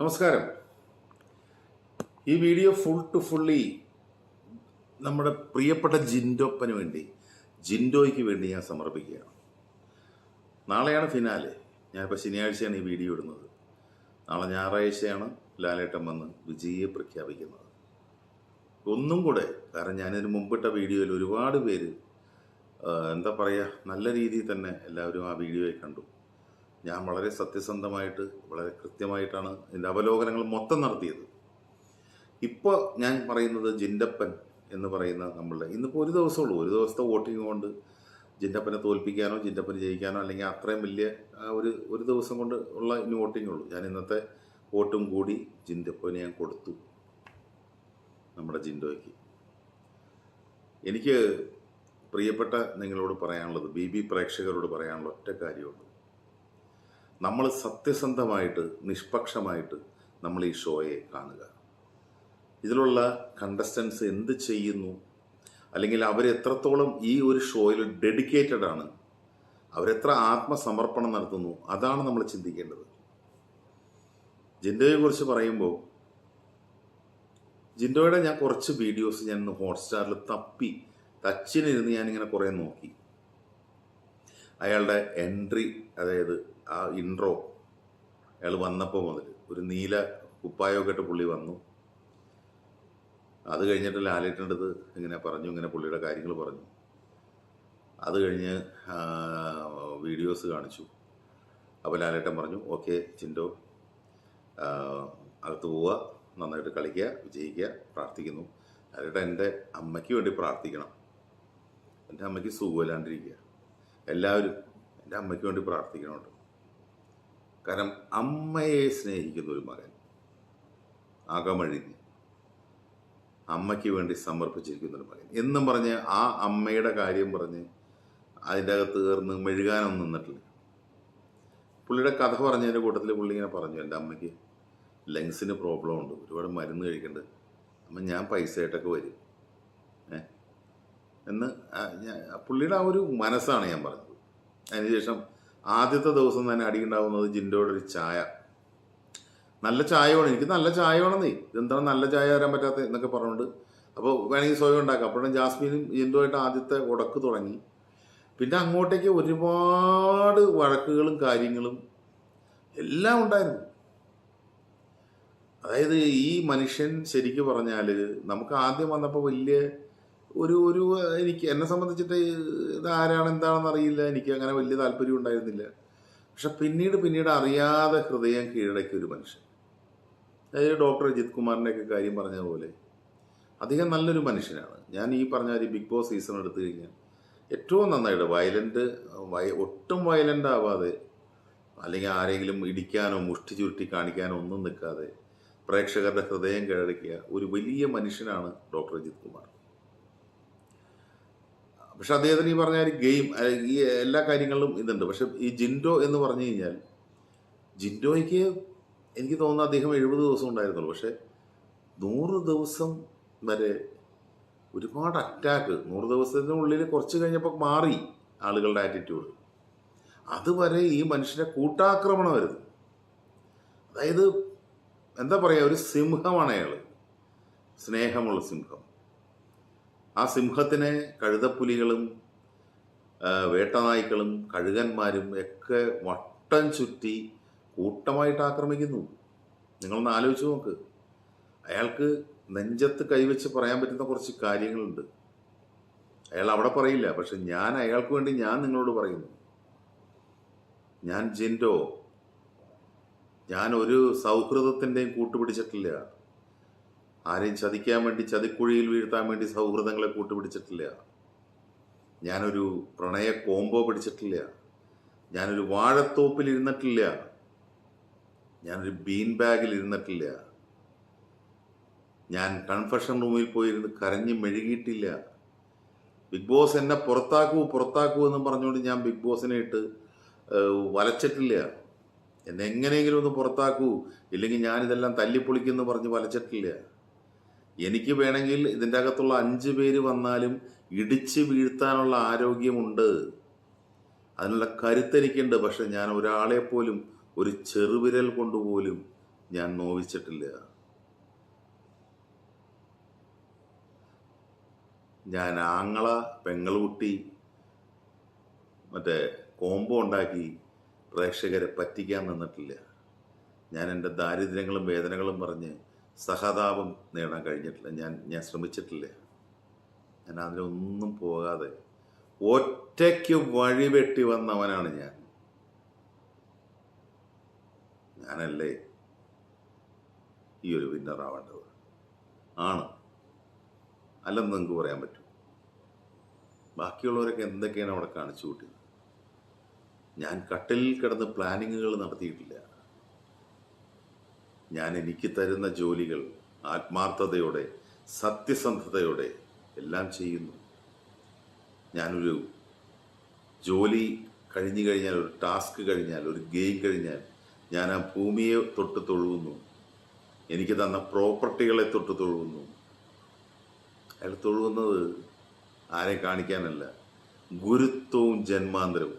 നമസ്കാരം. ഈ video full to fully നമ്മുടെ പ്രിയപ്പെട്ട ജിൻഡോപ്പന് വേണ്ടി ജിൻഡോയ്ക്ക് വേണ്ടി ഞാൻ സമർപ്പിക്കുകയാണ്. നാളെയാണ് ഫിനാലെ ഞാനിപ്പോൾ ശനിയാഴ്ചയാണ് ഈ വീഡിയോ ഇടുന്നത്. നാളെ ഞായറാഴ്ചയാണ് ലാലേട്ടൻ വന്ന് വിജയിയെ പ്രഖ്യാപിക്കുന്നത്. ഒന്നും കൂടെ കാരണം ഞാനിതിന് മുമ്പിട്ട വീഡിയോയിൽ ഒരുപാട് പേര് എന്താ പറയുക നല്ല രീതിയിൽ തന്നെ എല്ലാവരും ആ വീഡിയോയെ കണ്ടു. ഞാൻ വളരെ സത്യസന്ധമായിട്ട് വളരെ കൃത്യമായിട്ടാണ് എന്റെ അവലോകനങ്ങൾ മൊത്തം നടത്തിയത്. ഇപ്പോൾ ഞാൻ പറയുന്നത് ജിൻഡപ്പൻ എന്ന് പറയുന്ന നമ്മളുടെ ഇന്നിപ്പോൾ ഒരു ദിവസമുള്ളൂ ഒരു ദിവസത്തെ വോട്ടിംഗ് കൊണ്ട് ജിൻഡപ്പനെ തോൽപ്പിക്കാനോ ജിൻഡപ്പന് ജയിക്കാനോ അല്ലെങ്കിൽ അത്രയും വലിയ ഒരു ഒരു ദിവസം കൊണ്ട് ഉള്ള ഇനി വോട്ടിംഗ് ഉള്ളൂ. ഞാൻ ഇന്നത്തെ വോട്ടും കൂടി ജിൻഡപ്പന് ഞാൻ കൊടുത്തു. നമ്മുടെ ജിൻഡോയ്ക്ക്. എനിക്ക് പ്രിയപ്പെട്ട നിങ്ങളോട് പറയാനുള്ളത് ബി ബി പ്രേക്ഷകരോട് പറയാനുള്ള ഒറ്റ കാര്യമുള്ളൂ. നമ്മൾ സത്യസന്ധമായിട്ട് നിഷ്പക്ഷമായിട്ട് നമ്മൾ ഈ ഷോയെ കാണുക. ഇതിലുള്ള കണ്ടസ്റ്റൻസ് എന്ത് ചെയ്യുന്നു? അല്ലെങ്കിൽ അവരെത്രത്തോളം ഈ ഒരു ഷോയിൽ ഡെഡിക്കേറ്റഡ് ആണ്? അവരെത്ര ആത്മസമർപ്പണം നടത്തുന്നു? അതാണ് നമ്മൾ ചിന്തിക്കേണ്ടത്. ജിൻഡോയെ കുറിച്ച് പറയുമ്പോൾ ജിൻഡോയുടെ ഞാൻ കുറച്ച് വീഡിയോസ് ഞാൻ ഹോട്ട്സ്റ്റാറിൽ തപ്പി ടച്ചിനിരുന്ന് ഞാനിങ്ങനെ കുറേ നോക്കി. അയാളുടെ എൻട്രി അതായത് ആ ഇൻട്രോ അയാൾ വന്നപ്പോൾ മുതൽ ഒരു നീല കുപ്പായമൊക്കെ ഇട്ട് പുള്ളി വന്നു. അത് കഴിഞ്ഞിട്ട് ലാലേട്ടന്റെ അടുത്ത് ഇങ്ങനെ പറഞ്ഞു ഇങ്ങനെ പുള്ളിയുടെ കാര്യങ്ങൾ പറഞ്ഞു. അത് കഴിഞ്ഞ് വീഡിയോസ് കാണിച്ചു. അപ്പോൾ ലാലേട്ടൻ പറഞ്ഞു ഓക്കെ ചിൻഡോ അകത്ത് പോവുക നന്നായിട്ട് കളിക്കുക വിജയിക്കുക പ്രാർത്ഥിക്കുന്നു. ലാലേട്ടൻ എന്റെ അമ്മയ്ക്ക് വേണ്ടി പ്രാർത്ഥിക്കണം. എന്റെ അമ്മയ്ക്ക് സുഖമില്ലാണ്ടിരിക്കുക. എല്ലാവരും എന്റെ അമ്മയ്ക്ക് വേണ്ടി പ്രാർത്ഥിക്കണമുണ്ട് കാരണം അമ്മയെ സ്നേഹിക്കുന്ന ഒരു മകൻ. അകമഴിഞ്ഞ് അമ്മയ്ക്ക് വേണ്ടി സമർപ്പിച്ചിരിക്കുന്ന ഒരു മകൻ. എന്നും പറഞ്ഞ് ആ അമ്മയുടെ കാര്യം പറഞ്ഞ് അതിന്റെ അകത്ത് കയറുന്ന മെഴുകാനൊന്നും നിന്നിട്ടില്ല. പുള്ളിയുടെ കഥ പറഞ്ഞതിന്റെ കൂട്ടത്തിൽ പുള്ളി ഇങ്ങനെ പറഞ്ഞു എന്റെ അമ്മയ്ക്ക് ലങ്സിന് പ്രോബ്ലം ഉണ്ട്. ഒരുപാട് മരുന്ന് കഴിക്കേണ്ടത് അപ്പം ഞാൻ പൈസ ആയിട്ടൊക്കെ വരും. ഏ? എന്ന് പുള്ളിയുടെ ആ ഒരു മനസ്സാണ് ഞാൻ പറഞ്ഞത്. അതിനുശേഷം ആദ്യത്തെ ദിവസം തന്നെ അടിയുണ്ടാവുന്നത് ജിൻഡോയുടെ ഒരു ചായ. നല്ല ചായ വേണം എനിക്ക് നല്ല ചായ വേണമെന്നേ ഇതെന്താണ് നല്ല ചായ തരാൻ പറ്റാത്ത എന്നൊക്കെ പറഞ്ഞുകൊണ്ട്. അപ്പോൾ വേണമെങ്കിൽ സ്വയം ഉണ്ടാക്കാം. അപ്പോഴും ജാസ്മിനും ജിൻഡോയിട്ട് ആദ്യത്തെ ഉടക്ക് തുടങ്ങി. പിന്നെ അങ്ങോട്ടേക്ക് ഒരുപാട് വഴക്കുകളും കാര്യങ്ങളും എല്ലാം ഉണ്ടായിരുന്നു. അതായത് ഈ മനുഷ്യൻ ശരിക്ക് പറഞ്ഞാൽ നമുക്ക് ആദ്യം വന്നപ്പോൾ വലിയ ഒരു ഒരു എനിക്ക് എന്നെ സംബന്ധിച്ചിട്ട് ഇത് ആരാണ് എന്താണെന്ന് അറിയില്ല. എനിക്ക് അങ്ങനെ വലിയ താല്പര്യം ഉണ്ടായിരുന്നില്ല. പക്ഷെ പിന്നീട് പിന്നീട് അറിയാതെ ഹൃദയം കീഴടക്കിയ ഒരു മനുഷ്യൻ. അതായത് ഡോക്ടർ അജിത് കുമാറിന്റെയൊക്കെ കാര്യം പറഞ്ഞ പോലെ അദ്ദേഹം നല്ലൊരു മനുഷ്യനാണ്. ഞാൻ ഈ പറഞ്ഞ ഒരു ബിഗ് ബോസ് സീസൺ എടുത്തു കഴിഞ്ഞാൽ ഏറ്റവും നന്നായിട്ട് വയലന്റ് വയ ഒട്ടും വയലന്റ് ആവാതെ അല്ലെങ്കിൽ ആരെങ്കിലും ഇടിക്കാനോ മുഷ്ടി ചുരുട്ടി കാണിക്കാനോ ഒന്നും നിൽക്കാതെ പ്രേക്ഷകരുടെ ഹൃദയം കീഴടക്കിയ ഒരു വലിയ മനുഷ്യനാണ് ഡോക്ടർ അജിത് കുമാർ. പക്ഷെ അദ്ദേഹത്തിന് ഈ പറഞ്ഞ ഒരു ഗെയിം ഈ എല്ലാ കാര്യങ്ങളിലും ഇതുണ്ട്. പക്ഷെ ഈ ജിൻഡോ എന്ന് പറഞ്ഞു കഴിഞ്ഞാൽ ജിൻഡോയ്ക്ക് എനിക്ക് തോന്നുന്നു അദ്ദേഹം എഴുപത് ദിവസം ഉണ്ടായിരുന്നുള്ളൂ. പക്ഷെ നൂറ് ദിവസം വരെ ഒരുപാട് അറ്റാക്ക് നൂറ് ദിവസത്തിനുള്ളിൽ കുറച്ച് കഴിഞ്ഞപ്പോൾ മാറി ആളുകളുടെ ആറ്റിറ്റ്യൂഡ് അതുവരെ ഈ മനുഷ്യനെ കൂട്ടാക്രമണമായിരുന്നു അതായത് എന്താ പറയുക ഒരു സിംഹമാണ് അയാൾ സ്നേഹമുള്ള സിംഹം. ആ സിംഹത്തിനെ കഴുതപ്പുലികളും വേട്ടനായ്ക്കളും കഴുകന്മാരും ഒക്കെ വട്ടം ചുറ്റി കൂട്ടമായിട്ട് ആക്രമിക്കുന്നു. നിങ്ങളൊന്ന് ആലോചിച്ച് നോക്ക്. അയാൾക്ക് നെഞ്ചത്ത് കൈവച്ച് പറയാൻ പറ്റുന്ന കുറച്ച് കാര്യങ്ങളുണ്ട്. അയാൾ അവിടെ പറയില്ല പക്ഷെ ഞാൻ അയാൾക്ക് വേണ്ടി ഞാൻ നിങ്ങളോട് പറയുന്നു. ഞാൻ ജിൻഡോ. ഞാൻ ഒരു സൗഹൃദത്തിന്റെയും കൂട്ടുപിടിച്ചിട്ടില്ല. ആരെയും ചതിക്കാൻ വേണ്ടി ചതിക്കുഴിയിൽ വീഴ്ത്താൻ വേണ്ടി സൗഹൃദങ്ങളെ കൂട്ടുപിടിച്ചിട്ടില്ല. ഞാനൊരു പ്രണയ കോംബോ പിടിച്ചിട്ടില്ല. ഞാനൊരു വാഴത്തോപ്പിൽ ഇരുന്നിട്ടില്ല. ഞാനൊരു ബീൻ ബാഗിൽ ഇരുന്നിട്ടില്ല. ഞാൻ കൺഫെഷൻ റൂമിൽ പോയിരുന്ന് കരഞ്ഞ് മെഴുകിയിട്ടില്ല. ബിഗ് ബോസ് എന്നെ പുറത്താക്കൂ പുറത്താക്കൂ എന്ന് പറഞ്ഞുകൊണ്ട് ഞാൻ ബിഗ് ബോസിനെ ഇട്ട് വലച്ചിട്ടില്ല. എന്നെ എങ്ങനെയെങ്കിലും ഒന്ന് പുറത്താക്കൂ. ഇല്ലെങ്കിൽ ഞാനിതെല്ലാം തല്ലിപ്പൊളിക്കുമെന്ന് പറഞ്ഞ് വലച്ചിട്ടില്ല. എനിക്ക് വേണമെങ്കിൽ ഇതിന്റെ അകത്തുള്ള അഞ്ച് പേര് വന്നാലും ഇടിച്ച് വീഴ്ത്താനുള്ള ആരോഗ്യമുണ്ട്. അതിനുള്ള കരുത്തെനിക്കുണ്ട്. പക്ഷെ ഞാൻ ഒരാളെ പോലും ഒരു ചെറുവിരൽ കൊണ്ടുപോലും ഞാൻ നോവിച്ചിട്ടില്ല. ഞാൻ ആങ്ങള പെങ്ങളുകുട്ടി മറ്റേ കോംബോ ഉണ്ടാക്കി പ്രേക്ഷകരെ പറ്റിക്കാൻ നിന്നിട്ടില്ല. ഞാൻ എന്റെ ദാരിദ്ര്യങ്ങളും വേദനകളും പറഞ്ഞ് സഹതാപം നേടാൻ കഴിഞ്ഞിട്ടില്ല. ഞാൻ ഞാൻ ശ്രമിച്ചിട്ടില്ല. ഞാൻ അതിനൊന്നും പോകാതെ ഒറ്റയ്ക്ക് വഴി വെട്ടി വന്നവനാണ് ഞാൻ. ഞാനല്ലേ ഈ ഒരു വിന്നർ ആവേണ്ടത്? ആണ്. അല്ലെന്ന് നിങ്ങൾക്ക് പറയാൻ പറ്റും. ബാക്കിയുള്ളവരൊക്കെ എന്തൊക്കെയാണ് അവിടെ കാണിച്ചു കൂട്ടിയത്? ഞാൻ കട്ടിലിൽ കിടന്ന് പ്ലാനിങ്ങുകൾ നടത്തിയിട്ടില്ല. ഞാൻ എനിക്ക് തരുന്ന ജോലികൾ ആത്മാർത്ഥതയോടെ സത്യസന്ധതയോടെ എല്ലാം ചെയ്യുന്നു. ഞാനൊരു ജോലി കഴിഞ്ഞു കഴിഞ്ഞാൽ ഒരു ടാസ്ക് കഴിഞ്ഞാൽ ഒരു ഗെയിം കഴിഞ്ഞാൽ ഞാൻ ആ ഭൂമിയെ തൊട്ട് തൊഴുകുന്നു എനിക്ക് തന്ന പ്രോപ്പർട്ടികളെ തൊട്ട് തൊഴുകുന്നു അയാൾ തൊഴുകുന്നത് ആരെ കാണിക്കാനല്ല ഗുരുത്വവും ജന്മാന്തരവും.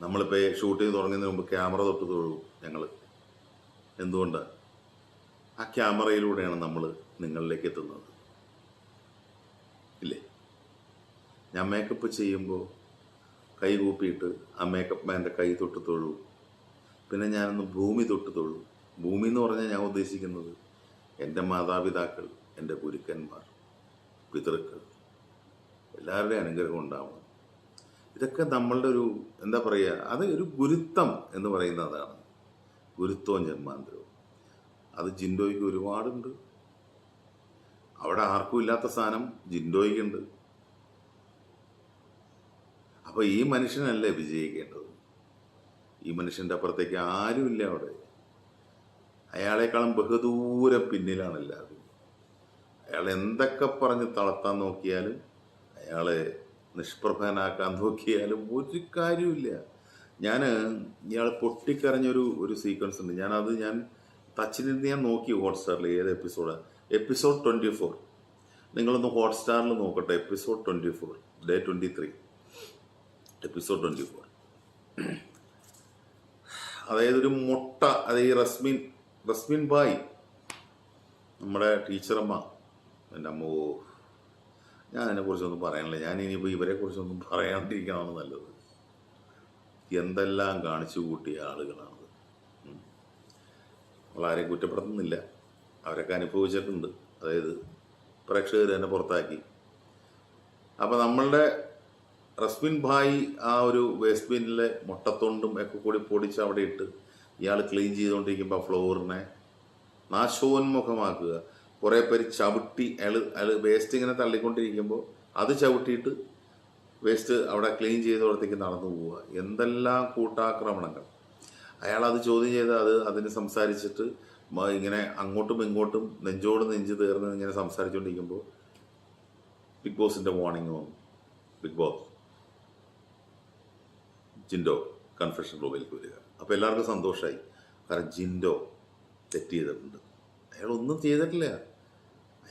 നമ്മളിപ്പോൾ ഷൂട്ടിംഗ് തുടങ്ങുന്നതിന് മുമ്പ് ക്യാമറ തൊട്ട് തൊഴുകും ഞങ്ങൾ എന്തുകൊണ്ട്? ആ ക്യാമറയിലൂടെയാണ് നമ്മൾ നിങ്ങളിലേക്ക് എത്തുന്നത്. ഇല്ലേ? ഞാൻ മേക്കപ്പ് ചെയ്യുമ്പോൾ കൈ കൂപ്പിയിട്ട് ആ മേക്കപ്പ് മാന്റെ കൈ തൊട്ട് തൊഴു. പിന്നെ ഞാനൊന്ന് ഭൂമി തൊട്ട് തൊഴു. ഭൂമി എന്ന് പറഞ്ഞാൽ ഞാൻ ഉദ്ദേശിക്കുന്നത് എന്റെ മാതാപിതാക്കൾ എന്റെ ഗുരുക്കന്മാർ പിതൃക്കൾ എല്ലാവരുടെയും അനുഗ്രഹം ഉണ്ടാവണം. ഇതൊക്കെ നമ്മളുടെ ഒരു എന്താ പറയുക അത് ഒരു ഗുരുത്വം എന്ന് പറയുന്ന അതാണ് ഗുരുത്വവും ജന്മാന്തരവും. അത് ജിൻഡോയ്ക്ക് ഒരുപാടുണ്ട്. അവിടെ ആർക്കും ഇല്ലാത്ത സാധനം ജിൻഡോയ്ക്കുണ്ട്. അപ്പോൾ ഈ മനുഷ്യനല്ലേ വിജയിക്കേണ്ടത്? ഈ മനുഷ്യന്റെ അപ്പുറത്തേക്ക് ആരുമില്ല അവിടെ. അയാളെക്കാളും ബഹുദൂരം പിന്നിലാണ് എല്ലാവരും. അയാൾ എന്തൊക്കെ പറഞ്ഞ് തളർത്താൻ നോക്കിയാലും അയാളെ നിഷ്പ്രഭനാക്കാൻ നോക്കിയാലും ഒരു കാര്യമില്ല ഞാൻ ഇയാൾ പൊട്ടിക്കരഞ്ഞൊരു ഒരു സീക്വൻസ് ഉണ്ട്. ഞാനത് ഞാൻ ടച്ചിലിരുന്ന് ഞാൻ നോക്കി ഹോട്ട്സ്റ്റാറിൽ ഏത് എപ്പിസോഡ് എപ്പിസോഡ് ട്വന്റി ഫോർ നിങ്ങളൊന്ന് ഹോട്ട്സ്റ്റാറിൽ നോക്കട്ടെ. Episode twenty four day twenty three episode twenty four അതായത് ഒരു മുട്ട അത് ഈ റസ്മിൻ റസ്മിൻ ബായ് നമ്മുടെ ടീച്ചറമ്മ എന്റെ അമ്മ. ഞാൻ അതിനെക്കുറിച്ചൊന്നും പറയാനില്ല. ഞാൻ ഇനിയിപ്പോൾ ഇവരെ കുറിച്ചൊന്നും പറയാണ്ടിരിക്കണമാണ് നല്ലത്. എന്തെല്ലാം കാണിച്ചു കൂട്ടിയ ആളുകളാണത്. നമ്മളാരെയും കുറ്റപ്പെടുത്തുന്നില്ല. അവരൊക്കെ അനുഭവിച്ചിട്ടുണ്ട്. അതായത് പ്രേക്ഷകർ തന്നെ പുറത്താക്കി. അപ്പോൾ നമ്മളുടെ റസ്മിൻ ഭായി ആ ഒരു വേസ്റ്റ് ബിന്നിലെ മുട്ടത്തൊണ്ടും ഒക്കെ കൂടി പൊടിച്ച് അവിടെ ഇട്ട് ഇയാൾ ക്ലീൻ ചെയ്തുകൊണ്ടിരിക്കുമ്പോൾ ഫ്ലോറിനെ നാശോന്മുഖമാക്കുക. കുറേ പേര് ചവിട്ടി അയാൾ അയാൾ വേസ്റ്റ് ഇങ്ങനെ തള്ളിക്കൊണ്ടിരിക്കുമ്പോൾ അത് ചവിട്ടിയിട്ട് വേസ്റ്റ് അവിടെ ക്ലീൻ ചെയ്തോടത്തേക്ക് നടന്നു പോവുക. എന്തെല്ലാം കൂട്ടാക്രമണങ്ങൾ. അയാൾ അത് ചോദ്യം ചെയ്ത് അത് അതിന് സംസാരിച്ചിട്ട് ഇങ്ങനെ അങ്ങോട്ടും ഇങ്ങോട്ടും നെഞ്ചോട് നെഞ്ച് തീർന്ന് ഇങ്ങനെ സംസാരിച്ചുകൊണ്ടിരിക്കുമ്പോൾ ബിഗ് ബോസിന്റെ വാർണിംഗ് വന്നു. ബിഗ് ബോസ് ജിൻഡോ കൺഫെഷൻ റൂമിലേക്ക് വരിക. അപ്പോൾ എല്ലാവർക്കും സന്തോഷമായി കാരണം ജിൻഡോ തെറ്റ് ചെയ്തിട്ടുണ്ട്. അയാൾ ഒന്നും ചെയ്തിട്ടില്ല.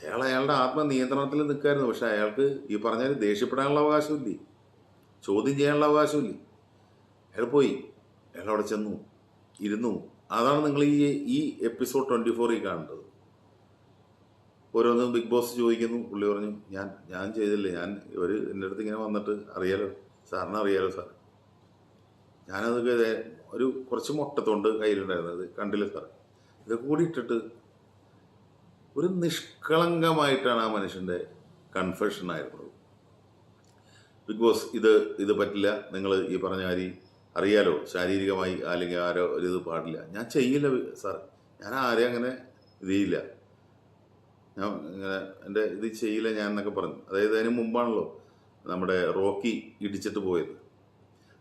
അയാൾ അയാളുടെ ആത്മനിയന്ത്രണത്തിൽ നിൽക്കായിരുന്നു. പക്ഷെ അയാൾക്ക് ഈ പറഞ്ഞാൽ ദേഷ്യപ്പെടാനുള്ള അവകാശമില്ലേ? ചോദ്യം ചെയ്യാനുള്ള അവകാശമില്ലേ? അയാൾ പോയി. അയാൾ അവിടെ ചെന്നു. ഇരുന്നു. അതാണ് നിങ്ങൾ ഈ ഈ എപ്പിസോഡ് ട്വന്റി ഫോറിൽ കാണേണ്ടത് ഓരോന്നും ബിഗ് ബോസ് ചോദിക്കുന്നു. പുള്ളി പറഞ്ഞു ഞാൻ ഞാൻ ചെയ്തില്ലേ? ഞാൻ ഇവർ എന്റെ അടുത്ത് ഇങ്ങനെ വന്നിട്ട് അറിയാലോ. സാറിന് അറിയാലോ സാർ ഞാനത് ഒരു കുറച്ച് മുട്ടത്തോണ്ട് കയ്യിലുണ്ടായിരുന്നത് കണ്ടില്ല സാർ ഇതൊക്കെ കൂടി ഇട്ടിട്ട് ഒരു നിഷ്കളങ്കമായിട്ടാണ് ആ മനുഷ്യന്റെ കൺഫെഷൻ ആയിരുന്നത്. ബിഗ് ബോസ് ഇത് ഇത് പറ്റില്ല. നിങ്ങൾ ഈ പറഞ്ഞ ആരി അറിയാലോ. ശാരീരികമായി അല്ലെങ്കിൽ ആരോ ഒരു ഇത് പാടില്ല. ഞാൻ ചെയ്യില്ല സാർ ഞാൻ ആരെയും അങ്ങനെ ഇതില്ല ഞാൻ ഇങ്ങനെ എന്റെ ഇത് ചെയ്യില്ല ഞാൻ എന്നൊക്കെ പറഞ്ഞു. അതായത് അതിന് മുമ്പാണല്ലോ നമ്മുടെ റോക്കി ഇടിച്ചിട്ട് പോയത്.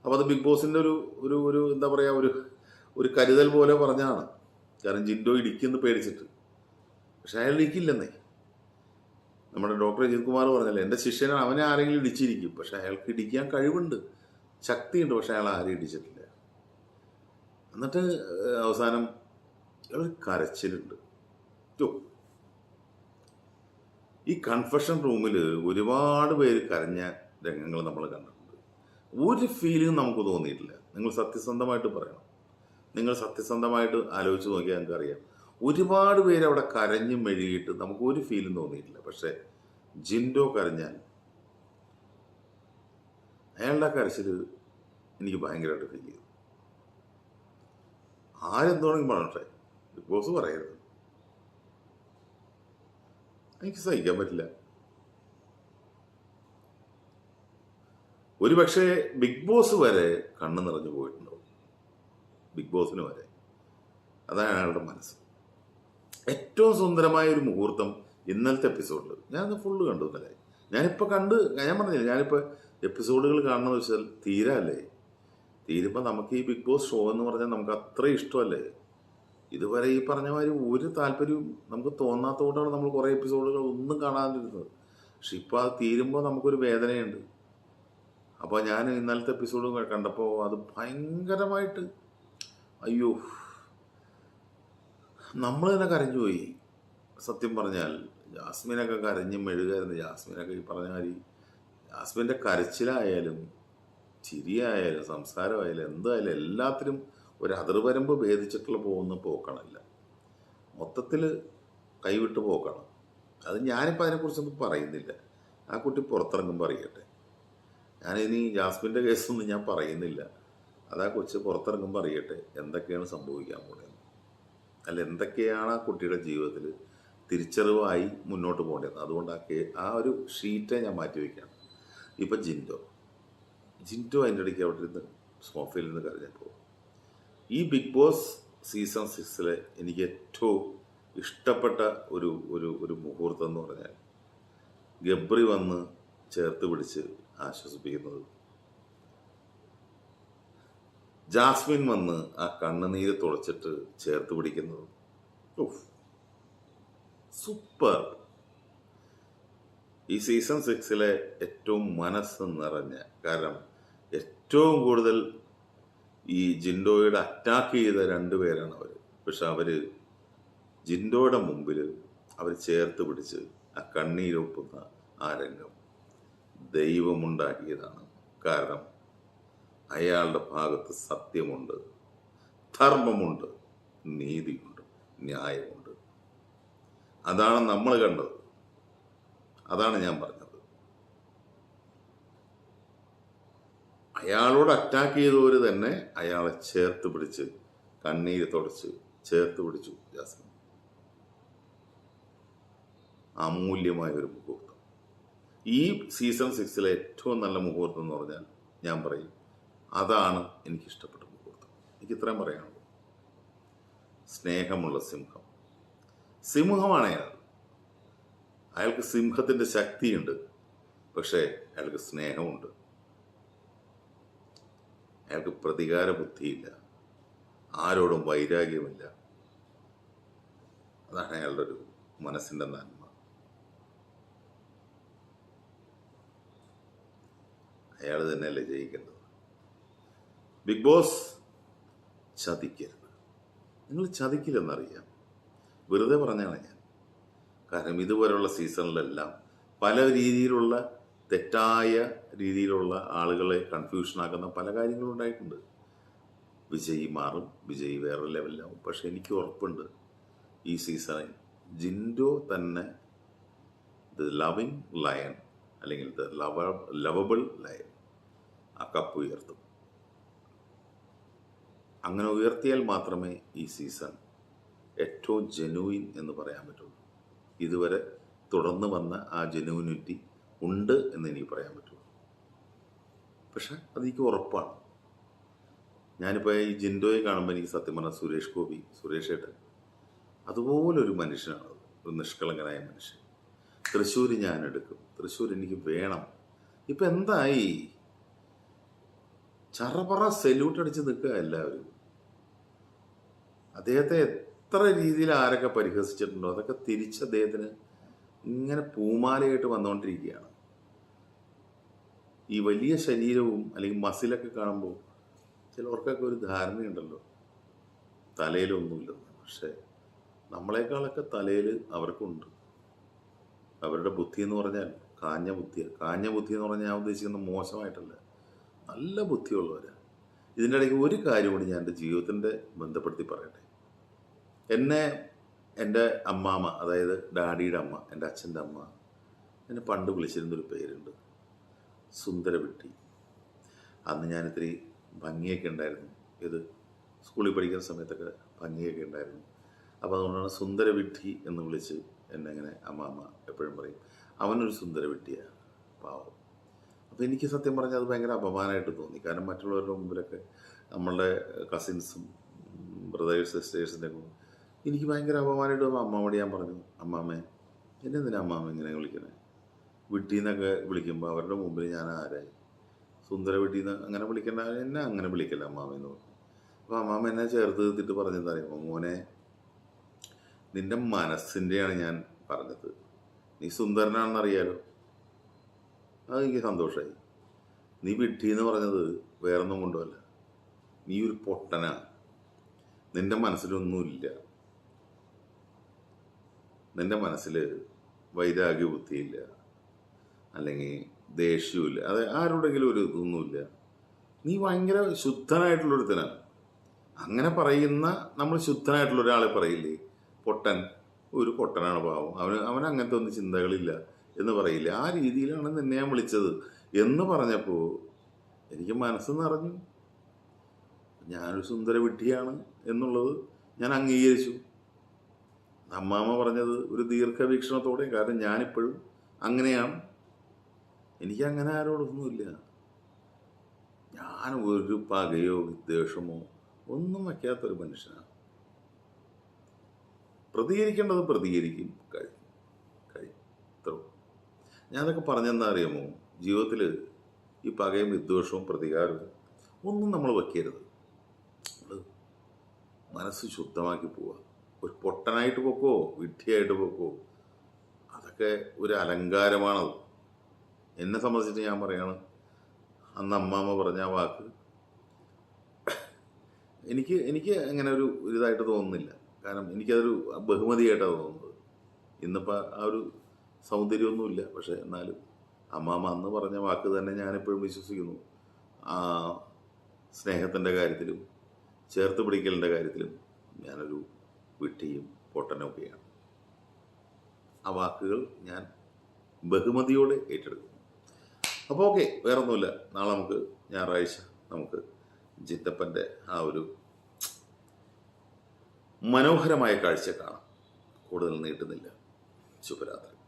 അപ്പോൾ അത് ബിഗ് ബോസിന്റെ ഒരു ഒരു ഒരു എന്താ പറയുക ഒരു ഒരു കരുതൽ പോലെ പറഞ്ഞാണ് കാരണം ജിൻഡോ ഇടിക്കുന്നു പേടിച്ചിട്ട്. പക്ഷെ അയാൾ ഇടിക്കില്ലെന്നേ നമ്മുടെ ഡോക്ടർ അജിത് കുമാർ പറഞ്ഞല്ലേ എന്റെ ശിഷ്യനെ അവനെ ആരെങ്കിലും ഇടിച്ചിരിക്കും പക്ഷെ അയാൾക്ക് ഇടിക്കാൻ കഴിവുണ്ട് ശക്തിയുണ്ട് പക്ഷെ അയാൾ ആരെയും ഇടിച്ചിട്ടില്ല. എന്നിട്ട് അവസാനം ഒരു കരച്ചിലുണ്ട്. ഈ കൺഫെഷൻ റൂമിൽ ഒരുപാട് പേര് കരഞ്ഞ രംഗങ്ങൾ നമ്മൾ കണ്ടിട്ടുണ്ട്. ഒരു ഫീലിംഗ് നമുക്ക് തോന്നിയിട്ടില്ല. നിങ്ങൾ സത്യസന്ധമായിട്ട് പറയണം. നിങ്ങൾ സത്യസന്ധമായിട്ട് ആലോചിച്ച് നോക്കിയാൽ നിങ്ങൾക്ക് അറിയാം ഒരുപാട് പേര് അവിടെ കരഞ്ഞും മെഴുകിയിട്ട് നമുക്ക് ഒരു ഫീലും തോന്നിയിട്ടില്ല. പക്ഷേ ജിൻഡോ കരഞ്ഞാൽ അയാളുടെ കരച്ചിൽ എനിക്ക് ഭയങ്കരമായിട്ട് ഫീൽ ചെയ്തു. ആരെന്തോണെങ്കിൽ പറഞ്ഞോട്ടെ ബിഗ് ബോസ് പറയരുത്. എനിക്ക് സഹിക്കാൻ പറ്റില്ല. ഒരു പക്ഷേ ബിഗ് ബോസ് വരെ കണ്ണു നിറഞ്ഞു പോയിട്ടുണ്ടാവും. ബിഗ് ബോസിന് വരെ. അതാണ് അയാളുടെ മനസ്സ്. ഏറ്റവും സുന്ദരമായ ഒരു മുഹൂർത്തം ഇന്നലത്തെ എപ്പിസോഡിൽ ഞാനത് ഫുള്ള് കണ്ടു ഇന്നലെ. ഞാനിപ്പോൾ കണ്ട് ഞാൻ പറഞ്ഞില്ല ഞാനിപ്പോൾ എപ്പിസോഡുകൾ കാണണമെന്ന് വെച്ചാൽ തീരല്ലേ? തീരുമ്പോൾ നമുക്ക് ഈ ബിഗ് ബോസ് ഷോ എന്ന് പറഞ്ഞാൽ നമുക്ക് അത്ര ഇഷ്ടമല്ലേ? ഇതുവരെ ഈ പറഞ്ഞ മാതിരി ഒരു താല്പര്യവും നമുക്ക് തോന്നാത്തതുകൊണ്ടാണ് നമ്മൾ കുറേ എപ്പിസോഡുകൾ ഒന്നും കാണാതിരുന്നത്. പക്ഷെ ഇപ്പോൾ അത് തീരുമ്പോൾ നമുക്കൊരു വേദനയുണ്ട്. അപ്പോൾ ഞാൻ ഇന്നലത്തെ എപ്പിസോഡ് കണ്ടപ്പോൾ അത് ഭയങ്കരമായിട്ട് അയ്യോ നമ്മൾ തന്നെ കരഞ്ഞു പോയി. സത്യം പറഞ്ഞാൽ ജാസ്മിനൊക്കെ കരഞ്ഞ് മെഴുകായിരുന്നു. ജാസ്മിനൊക്കെ ഈ പറഞ്ഞ മാതിരി ജാസ്മിന്റെ കരച്ചിലായാലും ചിരിയായാലും സംസാരമായാലും എന്തായാലും എല്ലാത്തിനും ഒരു അതിർവരമ്പ് ഭേദിച്ചിട്ടുള്ള പോകുന്ന പോക്കണല്ല മൊത്തത്തിൽ കൈവിട്ട് പോക്കാണ്. അത് ഞാനിപ്പോൾ അതിനെക്കുറിച്ചൊന്നും പറയുന്നില്ല. ആ കുട്ടി പുറത്തിറങ്ങുമ്പോൾ അറിയട്ടെ. ഞാനിനി ജാസ്മിന്റെ കേസൊന്നും ഞാൻ പറയുന്നില്ല. അതാ കൊച്ച് പുറത്തിറങ്ങുമ്പോൾ അറിയട്ടെ. എന്തൊക്കെയാണ് സംഭവിക്കാൻ പോകുന്നത് അല്ല എന്തൊക്കെയാണ് ആ കുട്ടിയുടെ ജീവിതത്തിൽ തിരിച്ചറിവായി മുന്നോട്ട് പോകേണ്ടത്? അതുകൊണ്ട് ആ ആ ഒരു ഷീറ്റെ ഞാൻ മാറ്റി വയ്ക്കുകയാണ്. ഇപ്പം ജിൻഡോ. ജിൻഡോ അതിന്റെ ഇടയ്ക്ക് അവിടെ ഇരുന്ന് സോഫയിൽ നിന്ന് കരഞ്ഞപ്പോൾ ഈ ബിഗ് ബോസ് സീസൺ സിക്സിലെ എനിക്ക് ഏറ്റവും ഇഷ്ടപ്പെട്ട ഒരു ഒരു ഒരു മുഹൂർത്തം എന്ന് പറഞ്ഞാൽ ഗബ്രി വന്ന് ചേർത്ത് പിടിച്ച് ആശ്വസിപ്പിക്കുന്നത് ജാസ്മിൻ വന്ന് ആ കണ്ണുനീര് തുളച്ചിട്ട് ചേർത്ത് പിടിക്കുന്നത്. സൂപ്പർ. ഈ സീസൺ സിക്സിലെ ഏറ്റവും മനസ്സ് നിറഞ്ഞ കാരണം ഏറ്റവും കൂടുതൽ ഈ ജിൻഡോയുടെ അറ്റാക്ക് ചെയ്ത രണ്ടുപേരാണ് അവർ പക്ഷെ അവർ ജിൻഡോയുടെ മുമ്പിൽ അവർ ചേർത്ത് പിടിച്ച് ആ കണ്ണീരൊപ്പുന്ന ആ രംഗം ദൈവമുണ്ടാക്കിയതാണ്. കാരണം അയാളുടെ ഭാഗത്ത് സത്യമുണ്ട് ധർമ്മമുണ്ട് നീതിയുണ്ട് ന്യായമുണ്ട്. അതാണ് നമ്മൾ കണ്ടത്. അതാണ് ഞാൻ പറഞ്ഞത്. അയാളോട് അറ്റാക്ക് ചെയ്തവര് തന്നെ അയാളെ ചേർത്ത് പിടിച്ച് കണ്ണീര് തുടച്ച് ചേർത്ത് പിടിച്ചു ജാസ്മിൻ. അമൂല്യമായ ഒരു മുഹൂർത്തം. ഈ സീസൺ സിക്സിലെ ഏറ്റവും നല്ല മുഹൂർത്തം എന്ന് പറഞ്ഞാൽ ഞാൻ പറയും അതാണ് എനിക്കിഷ്ടപ്പെട്ട മുഹൂർത്തം. എനിക്ക് ഇത്രയും പറയാനുള്ളൂ. സ്നേഹമുള്ള സിംഹം. സിംഹമാണ് അയാൾ അയാൾക്ക് സിംഹത്തിന്റെ ശക്തിയുണ്ട് പക്ഷേ അയാൾക്ക് സ്നേഹമുണ്ട്. അയാൾക്ക് പ്രതികാര ബുദ്ധിയില്ല ആരോടും വൈരാഗ്യമില്ല. അതാണ് അയാളുടെ ഒരു മനസ്സിന്റെ നന്മ. അയാൾ തന്നെയല്ലേ ജയിക്കേണ്ടത്? Big boss ചതിക്കരുത്. നിങ്ങൾ ചതിക്കില്ലെന്നറിയാം. വെറുതെ പറഞ്ഞാണ് ഞാൻ. കാരണം ഇതുപോലെയുള്ള സീസണിലെല്ലാം പല രീതിയിലുള്ള തെറ്റായ രീതിയിലുള്ള ആളുകളെ കൺഫ്യൂഷനാക്കുന്ന പല കാര്യങ്ങളും ഉണ്ടായിട്ടുണ്ട്. വിജയി മാറും വിജയി വേറെ ലെവലിലാവും. പക്ഷെ എനിക്ക് ഉറപ്പുണ്ട് ഈ സീസണിൽ ജിൻഡോ തന്നെ ദ ലവിങ് ലയൺ അല്ലെങ്കിൽ ദ ലവ ലവബിൾ ലയൺ ആ കപ്പ് ഉയർത്തും. അങ്ങനെ ഉയർത്തിയാൽ മാത്രമേ ഈ സീസൺ ഏറ്റവും ജെനുവിൻ എന്ന് പറയാൻ പറ്റുള്ളൂ. ഇതുവരെ തുടർന്ന് വന്ന ആ ജെനുവിനിറ്റി ഉണ്ട് എന്ന് എനിക്ക് പറയാൻ പറ്റുള്ളൂ. പക്ഷെ അതെനിക്ക് ഉറപ്പാണ്. ഞാനിപ്പോൾ ഈ ജിൻഡോയെ കാണുമ്പോൾ എനിക്ക് സത്യം പറഞ്ഞാൽ സുരേഷ് ഗോപി സുരേഷ് ഏട്ടൻ അതുപോലൊരു മനുഷ്യനാണ്. ഒരു നിഷ്കളങ്കനായ മനുഷ്യൻ. തൃശ്ശൂർ ഞാൻ എടുക്കും. തൃശ്ശൂർ എനിക്ക് വേണം. ഇപ്പം എന്തായി? ചറപറ സെല്യൂട്ട് അടിച്ച് നിൽക്കുക എല്ലാവരും. അദ്ദേഹത്തെ എത്ര രീതിയിൽ ആരൊക്കെ പരിഹസിച്ചിട്ടുണ്ടോ അതൊക്കെ തിരിച്ച് അദ്ദേഹത്തിന് ഇങ്ങനെ പൂമാലയായിട്ട് വന്നുകൊണ്ടിരിക്കുകയാണ് ഈ വലിയ ശരീരവും അല്ലെങ്കിൽ മസിലൊക്കെ കാണുമ്പോൾ ചിലവർക്കൊക്കെ ഒരു ധാരണയുണ്ടല്ലോ തലയിലൊന്നുമില്ലെന്ന് പക്ഷേ നമ്മളെക്കാളൊക്കെ തലയിൽ അവർക്കുണ്ട്. അവരുടെ ബുദ്ധി എന്ന് പറഞ്ഞാൽ കാഞ്ഞ ബുദ്ധിയാണ് കാഞ്ഞ ബുദ്ധി എന്ന് പറഞ്ഞാൽ ഞാൻ ഉദ്ദേശിക്കുന്നത് മോശമായിട്ടല്ല നല്ല ബുദ്ധിയുള്ളവരാണ് ഇതിന്റെ ഇടയ്ക്ക് ഒരു കാര്യം കൂടി ഞാൻ എന്റെ ജീവിതത്തിന്റെ ബന്ധപ്പെടുത്തി പറയട്ടെ. എന്നെ എന്റെ അമ്മാമ്മ അതായത് ഡാഡിയുടെ അമ്മ എന്റെ അച്ഛന്റെ അമ്മ എന്നെ പണ്ട് വിളിച്ചിരുന്നൊരു പേരുണ്ട്. സുന്ദരവിട്ടി അന്ന് ഞാൻ ഇത്തിരി ഭംഗിയൊക്കെ ഉണ്ടായിരുന്നു. ഇത് സ്കൂളിൽ പഠിക്കുന്ന സമയത്തൊക്കെ ഭംഗിയൊക്കെ ഉണ്ടായിരുന്നു. അപ്പോൾ അതുകൊണ്ടാണ് സുന്ദരവിട്ടി എന്ന് വിളിച്ച് എന്നെ അങ്ങനെ അമ്മാമ്മ എപ്പോഴും പറയും. അവനൊരു സുന്ദരവിട്ടിയാണ് പാവം. അപ്പോൾ എനിക്ക് സത്യം പറഞ്ഞാൽ അത് ഭയങ്കര അപമാനമായിട്ട് തോന്നി. കാരണം മറ്റുള്ളവരുടെ മുമ്പിലൊക്കെ നമ്മളുടെ കസിൻസും ബ്രദേഴ്സ് സിസ്റ്റേഴ്സിന്റെ എനിക്ക് ഭയങ്കര അപമാനമായിട്ട് തോന്നുന്നു അമ്മാമോട് ഞാൻ പറഞ്ഞു അമ്മാമ്മേ എന്നെ എന്തിനാ അമ്മാമ്മ ഇങ്ങനെ വിളിക്കണേ? വീട്ടിൽ നിന്നൊക്കെ വിളിക്കുമ്പോൾ അവരുടെ മുമ്പിൽ ഞാൻ ആരായി? സുന്ദര വീട്ടിൽ നിന്ന് അങ്ങനെ വിളിക്കണ്ട എന്നെ അങ്ങനെ വിളിക്കല്ല അമ്മാമ എന്ന് പറഞ്ഞു. അപ്പോൾ അമ്മാമ്മ എന്നെ ചേർത്ത് നിർത്തിട്ട് പറഞ്ഞത് അറിയുമ്പോൾ മോനെ നിന്റെ മനസ്സിന്റെയാണ് ഞാൻ പറഞ്ഞത്. നീ സുന്ദരനാണെന്ന് അറിയാലോ അത് എനിക്ക് സന്തോഷമായി നീ വിട്ടി എന്ന് പറഞ്ഞത് വേറൊന്നും കൊണ്ടുമല്ല നീ ഒരു പൊട്ടനാണ് നിന്റെ മനസ്സിലൊന്നുമില്ല. നിന്റെ മനസ്സിൽ വൈരാഗ്യ ബുദ്ധിയില്ല അല്ലെങ്കിൽ ദേഷ്യമില്ല അത് ആരോടെങ്കിലും ഒരു ഇതൊന്നുമില്ല. നീ ഭയങ്കര ശുദ്ധനായിട്ടുള്ളൊരുത്തനാണ് അങ്ങനെ പറയുന്ന നമ്മൾ ശുദ്ധനായിട്ടുള്ള ഒരാളെ പറയില്ലേ? പൊട്ടൻ. ഒരു പൊട്ടനാണ് പാവം. അവന് അവന് അങ്ങനത്തെ ഒന്നും ചിന്തകളില്ല എന്ന് പറയില്ല? ആ രീതിയിലാണ് നിന്നെ ഞാൻ വിളിച്ചത് എന്ന് പറഞ്ഞപ്പോൾ എനിക്ക് മനസ്സ് നിറഞ്ഞു. ഞാനൊരു സുന്ദര വിഡ്ഢിയാണ് എന്നുള്ളത് ഞാൻ അംഗീകരിച്ചു. അമ്മാമ്മ പറഞ്ഞത് ഒരു ദീർഘവീക്ഷണത്തോടെ കാരണം ഞാനിപ്പോഴും അങ്ങനെയാണ്. എനിക്ക് അങ്ങനെ ആരോടൊന്നുമില്ല. ഞാൻ ഒരു പകയോ വിദ്വേഷമോ ഒന്നും വയ്ക്കാത്തൊരു മനുഷ്യനാണ്. പ്രതികരിക്കേണ്ടത് പ്രതികരിക്കും. കഴിയും കഴിയും ഇത്ര ഞാനതൊക്കെ പറഞ്ഞെന്താ അറിയാമോ? ജീവിതത്തിൽ ഈ പകയും വിദ്വേഷവും പ്രതികാരവും ഒന്നും നമ്മൾ വയ്ക്കരുത്. നമ്മൾ മനസ്സ് ശുദ്ധമാക്കി പോവുക. ഒരു പൊട്ടനായിട്ട് പൊക്കോ വിഡ്ഢിയായിട്ട് പൊക്കോ? അതൊക്കെ ഒരു അലങ്കാരമാണത്. എന്നെ സംബന്ധിച്ചിട്ട് ഞാൻ പറയാണ് അന്ന് അമ്മാമ്മ പറഞ്ഞ ആ വാക്ക് എനിക്ക് എനിക്ക് അങ്ങനെ ഒരു ഇതായിട്ട് തോന്നുന്നില്ല. കാരണം എനിക്കതൊരു ബഹുമതിയായിട്ടാണ് തോന്നുന്നത്. ഇന്നിപ്പോൾ ആ ഒരു സൗന്ദര്യമൊന്നുമില്ല. പക്ഷേ എന്നാലും അമ്മാമ്മ അന്ന് പറഞ്ഞ വാക്ക് തന്നെ ഞാനിപ്പോഴും വിശ്വസിക്കുന്നു. ആ സ്നേഹത്തിന്റെ കാര്യത്തിലും ചേർത്ത് പിടിക്കലിന്റെ കാര്യത്തിലും ഞാനൊരു വിട്ടിയും പൊട്ടനൊക്കെയാണ് ആ വാക്കുകൾ ഞാൻ ബഹുമതിയോടെ ഏറ്റെടുക്കുന്നു. അപ്പോൾ ഓക്കെ വേറെ ഒന്നുമില്ല നാളെ നമുക്ക് ഞായറാഴ്ച നമുക്ക് ജിത്തപ്പന്റെ ആ ഒരു മനോഹരമായ കാഴ്ച കാണാം. കൂടുതൽ നീട്ടുന്നില്ല. ശുഭരാത്രി.